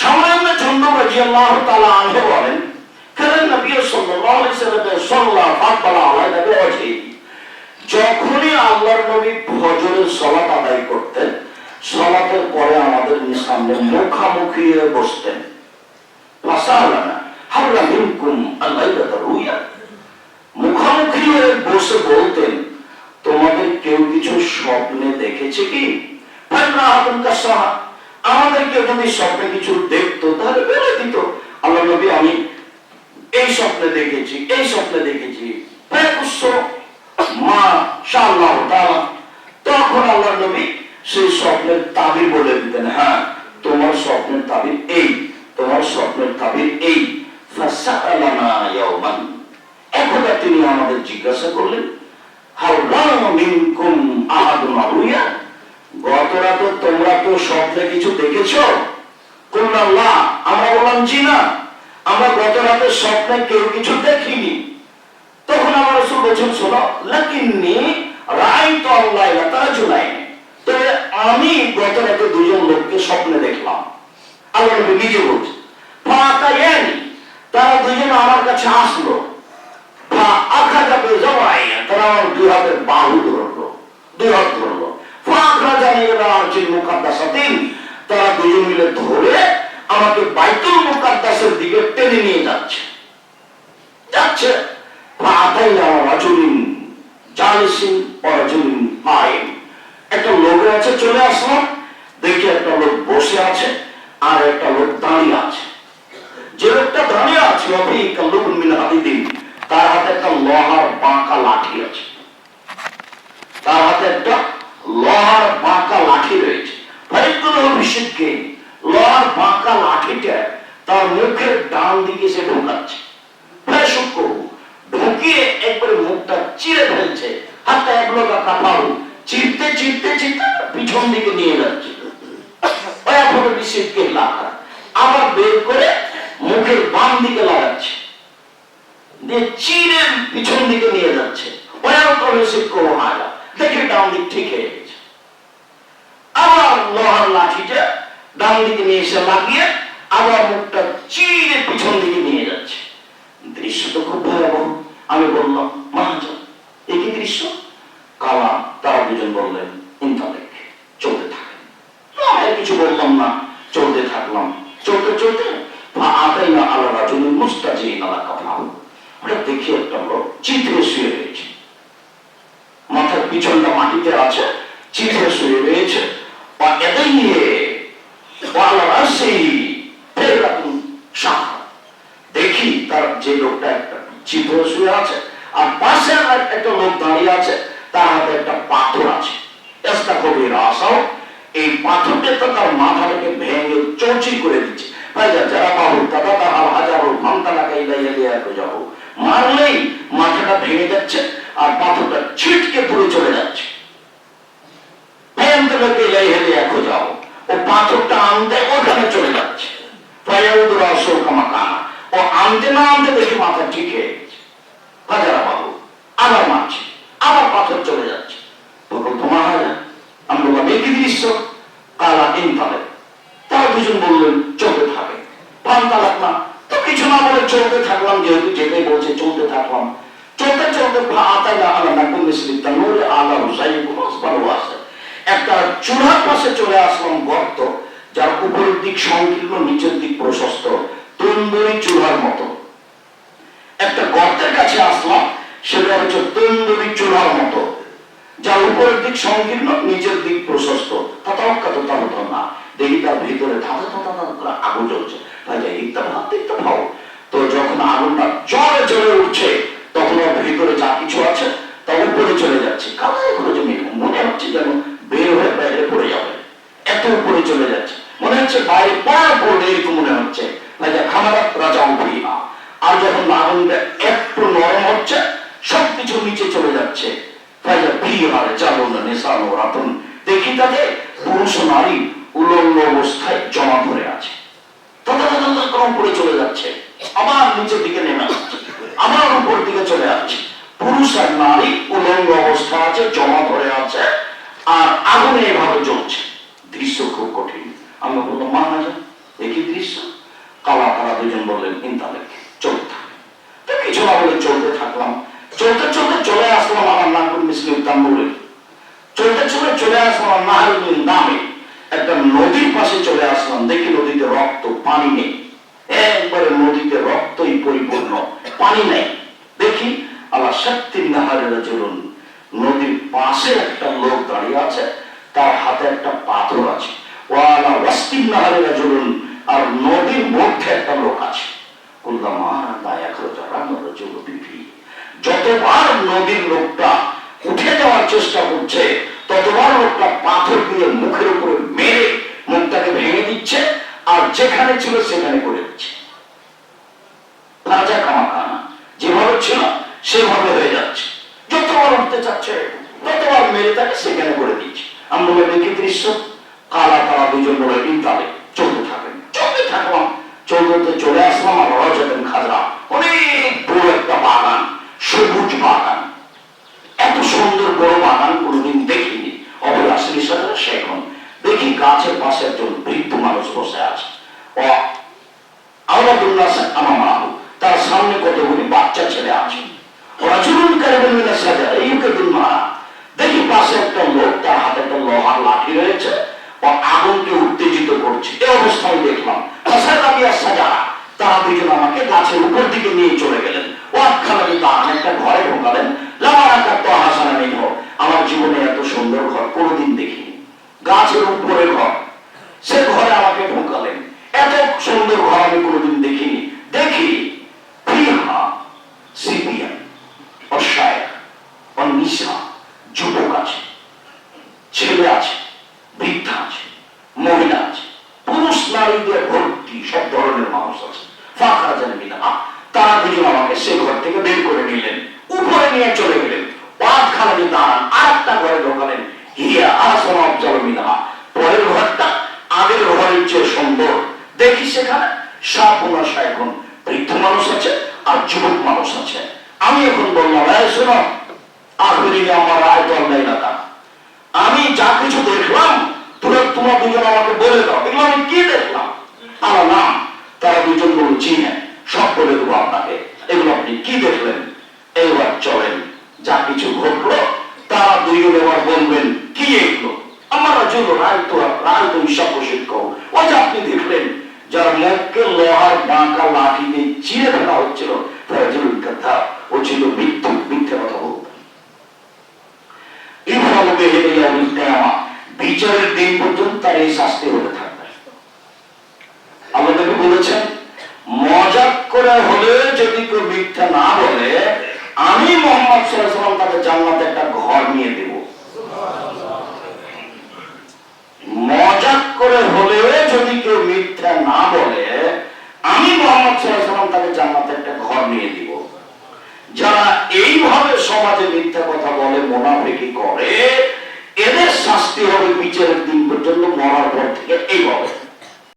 সামান্য জন্য রাদিয়াল্লাহু তাআলা আনহু বলেন, কারণ নবী সাল্লাল্লাহু আলাইহি আলাইহি যখনই আল্লাহর নবী ফজরের সালাত আদায় করতেন, সালাতের পরে আমাদের সামনে মুখামুখি হয়ে বসতেন। ফাসালানা হাওলা মিনকুম আল্লাইলাতা মুখামুখি বসে বলতেন, তোমাদের কেউ কিছু স্বপ্নে দেখেছে কি? ফাইনা আতঙ্কা সাহা আমাদের কেউ যদি স্বপ্নে কিছু দেখতো, তাহলে বলে দিত, আল্লাহ নবী, আমি এই স্বপ্নে দেখেছি, এই স্বপ্নে দেখেছি। মা শাআল্লাহ তখন আল্লাহ নবী সেই স্বপ্নের তাবির বলে দিতেন হ্যাঁ তোমার স্বপ্নের তাবির এই, তোমার স্বপ্নের তাবির এই। একদা তিনি আমাদের জিজ্ঞাসা করলেন হাউ মিনকুম স্বপ্নে কিছু দেখেছ? কোন আমরা বললাম, জি না, আমরা গত রাতে স্বপ্নে কেউ কিছু দেখিনি। তখন আমার রসুল বলছেন, শোনো, লাকিন্নি রাই তো আল্লাহ তারা আমি গত রাতে দুজন লোককে স্বপ্নে দেখলাম। আল্লাহ নবী নিজে বলছে ফাতায়ানি তারা দুজন আমার কাছে আসলো। ফা আখাজা বেজাওয়াইয়া তারা আমার দুই হাতের বাহু ধরলো, দুই হাত ধরলো। আখরাজা ইলা আরজিল মুকাদ্দাসাতিন তারা দুজন মিলে ধরে আমাকে বাইতুল মুকাদ্দাসের দিকে টেনে নিয়ে যাচ্ছে। যাচ্ছে। একটা লোক আছে, চলে আসলাম দেখি একটা লোক বসে আছে আর একটা লোক দাঁড়িয়ে আছে। যে লোকটা দাঁড়িয়ে আছে তার হাতে একটা লোহার বাঁকা লাঠি আছে তার হাতে একটা লোহার বাঁকা লাঠি রয়েছে অভিষেককে লোহার বাঁকা লাঠিটা তার মুখের ডান দিকে সে ঢোকাচ্ছে। প্রায় ঢুকিয়ে একবারে মুখটা চিরে ফেলছে। হাতটা এক লোকা কাপাও চিরতে চিরতে চিরতে পিছন দিকে নিয়ে যাচ্ছে। বিশিদকে লাগা আবার বের করে মুখের বাম দিকে লাগাচ্ছে। দিয়ে চিরে পিছন দিকে নিয়ে যাচ্ছে। ওয়াফর বিশিদকে ওহারা দেখে ডান দিক ঠিক হয়ে গেছে। আবার লোহার লাঠিটা ডান দিকে নিয়ে এসে লাগিয়ে আবার মুখটা চিরে পিছন দিকে নিয়ে যাচ্ছে। দৃশ্য তো খুব ভয়াবহ। আমি বললাম, মহাজন এই কি দৃশ্য? কালা তারা দুজন বললেন ইন্টালেক চলতে থাকেন। আমি কিছু বললাম না, চলতে থাকলাম। চলতে চলতে আতাই না আল্লাহ রাজনী মুস্তাজি নালা কথা ওটা দেখি একটা লোক চিত্রে শুয়ে রয়েছে। মাথার পিছনটা মাটিতে আছে, চিত্রে শুয়ে রয়েছে। বা এটাই নিয়ে সেই ফেরাতুন শাহ দেখি তার যে লোকটা একটা চিত্র শুয়ে আছে, আর পাশে একটা লোক দাঁড়িয়ে আছে, তার হাতে একটা পাথর আছে। এস্তা কবির আসাও এই পাথরটা তো তার মাথাটাকে ভেঙে চৌচির করে দিচ্ছে। যারা বাবু দাদা, তার হাজারো মামতালা কাইলা ইয়া যাব। মারলেই মাথাটা ভেঙে যাচ্ছে, আর পাথরটা ছিটকে পুরো চলে যাচ্ছে। ভয়ঙ্করকে ইলাই হেলে এখন যাও। ও পাথরটা আনতে ও আনতে না আনতে দেখি মাথা ঠিক হয়ে গেছে হাজারা বাবু, আবার মারছে, আবার পাথর চলে যাচ্ছে। তখন তোমার হাজার আমি দৃশ্য? কালা ইনফালে তারা দুজন বললেন, চলতে থাকে পান তালাক তো কিছু না বলে চলতে থাকলাম, যেহেতু যেটাই বলছে চলতে থাকলাম। চলতে চলতে আতাইলা আলা নাকুল মিসলি তানুর আলা হুসাইন ভালো আছে একটা চূড়ার পাশে চলে আসলাম গর্ত। যার উপরের দিক সংকীর্ণ, নিচের দিক প্রশস্ত, তন্দুরি চূড়ার মতো। একটা গর্তের কাছে আসলাম, সেটা হচ্ছে তন্দুরি চূড়ার মতো। যার উপরের দিক সংকীর্ণ, নিচের দিক প্রশস্ত। তথাক্কা তো তত না দেখি তার ভিতরে ধাঁধা ধাঁধা ধাঁধা করে আগুন জ্বলছে। দেখতে ভাব দেখতে ভাও তো যখন আগুনটা জলে জলে উঠছে আগুনটা একটু নরম হচ্ছে, সবকিছু নিচে চলে যাচ্ছে। দেখি তাতে পুরুষ নারী উলঙ্গ অবস্থায় জমা ধরে আছে। করে চলে যাচ্ছে। নিচের দিকে নেমে উপর দিকে চলে পুরুষ আর নারী উলঙ্গ অবস্থা আছে, জমা ধরে আছে, আর আগুনে এভাবে জ্বলছে। দৃশ্য খুব কঠিন। আমি বললাম মহারাজা একই দৃশ্য? করে চলতে থাকলাম। চলতে চলতে চলে আসলাম আমার নাম করে মিসলিম তাম্বুরে। চলতে চলে চলে আসলাম নাহারুদ্দিন নামে একটা নদীর পাশে চলে আসলাম। দেখি নদীতে রক্ত, পানি নেই। একবারে নদীতে রক্তই পরিপূর্ণ। পানি নেই। দেখি আল্লাহ শক্তি নাহারের চলুন নদীর পাশে একটা লোক দাঁড়িয়ে আছে। তার হাতে একটা পাথর আছে। ও আল্লাহ ওয়াস্তিম নাহারের চলুন আর নদীর মধ্যে একটা লোক আছে। কুল্লা মহারাজ, দায়া রোজা যারা রজুল। যতবার নদীর লোকটা উঠে যাওয়ার চেষ্টা করছে, ততবার লোকটা পাথর দিয়ে মুখের উপরে মেরে মুখটাকে ভেঙে দিচ্ছে, আর যেখানে ছিল সেখানে করে দিচ্ছে। রাজা কামাখানা যেভাবে ছিল, সেভাবে হয়ে যাচ্ছে। যতবার উঠতে চাচ্ছে, ততবার মেরে তাকে সেখানে করে দিচ্ছে। আমরা দেখি দৃশ্য, কালা তারা দুজন বলে ইন্তালে চলতে থাকেন। চলতে থাকলাম চলতে চলে আসলাম আর রজতেন খাজরা। অনেক বড় একটা বাগান। সবুজ বাগান। এত সুন্দর বড় বাগান কোনোদিন দেখিনি। অভিলাষের সে এখন দেখি গাছের পাশে একজন বৃদ্ধ মানুষ বসে আছে ও আহমদুল্লাহ আমামাহু তার সামনে কতগুলি বাচ্চা ছেলে আছে ওরা চুরুন কারিবেন মিনা সাজা এই দিন মারা দেখি পাশে একটা লোক তার হাতে একটা লোহার লাঠি রয়েছে ও আগুনকে উত্তেজিত করছে এই অবস্থায় দেখলাম সাজাবিয়া সাজা তারা দুজন আমাকে গাছের উপর দিকে নিয়ে চলে গেলেন ও একখানা দান একটা ঘরে ঢোকালেন লামারাকার তো হাসানা নেই হোক আমার জীবনে এত সুন্দর ঘর কোনোদিন দেখিনি গাছের উপরে ঘর সে ঘরে আমাকে ঢোকালেন এত সুন্দর ঘর আমি কোনোদিন দেখিনি দেখি ফিহা সিপিয়ান অশায়ক অনিশা যুবক আছে ছেলে আছে বৃদ্ধা আছে মহিলা আছে পুরুষ নারীদের ভর্তি সব ধরনের মানুষ আছে। ফাঁকা জানে মিনা তারা দুজন আমাকে সে ঘর থেকে বের করে নিলেন। উপরে নিয়ে চলে গেলেন। দাঁড়ান আর একটা ঘরে ঢোকালেন হিয়া আসন অবজল পরের ঘরটা আগের ঘরের চেয়ে সুন্দর। দেখি সেখানে বৃদ্ধ মানুষ আছে আর যুবক মানুষ আছে। আমি এখন বললাম আখরিনে আমার আয় দল নেই না আমি যা কিছু দেখলাম, তোরা তোমার দুজন আমাকে বলে দাও। এগুলো আমি কি দেখলাম? আমার নাম, তারা দুজন বলল জি হ্যাঁ সব বলে দেবো আপনাকে। এগুলো আপনি কি দেখলেন? এইবার চলেন, যা কিছু ঘটলো, তারা দুইজন এবার বলবেন, কি এগুলো? আমার জন্য রায় তো রায় তো ঈশা প্রসিদ্ধ ওই যে আপনি দেখলেন, যার মুখকে লোহার বাঁকা লাঠি দিয়ে চিরে ফেলা হচ্ছিল তারা জরুরি কথা ও ছিল মৃত্যু মিথ্যে কথা বলতো ইফল বিচারের দিন পর্যন্ত তার এই শাস্তি হতে থাকবে। নবী বলেছেন, মজাক করে হলে যদি কেউ মিথ্যা না বলে, আমি মোহাম্মদ ওয়াসাল্লাম তাকে জান্নাতে একটা ঘর নিয়ে দেব। মজাক করে হলে যদি কেউ মিথ্যা না বলে, আমি মোহাম্মদ ওয়াসাল্লাম তাকে জান্নাতে একটা ঘর নিয়ে দিব। যারা এইভাবে সমাজে মিথ্যা কথা বলে, মোনাফিকি করে এদের শাস্তি হবে বিচারের দিন পর্যন্ত মরার পর থেকে। এইভাবে।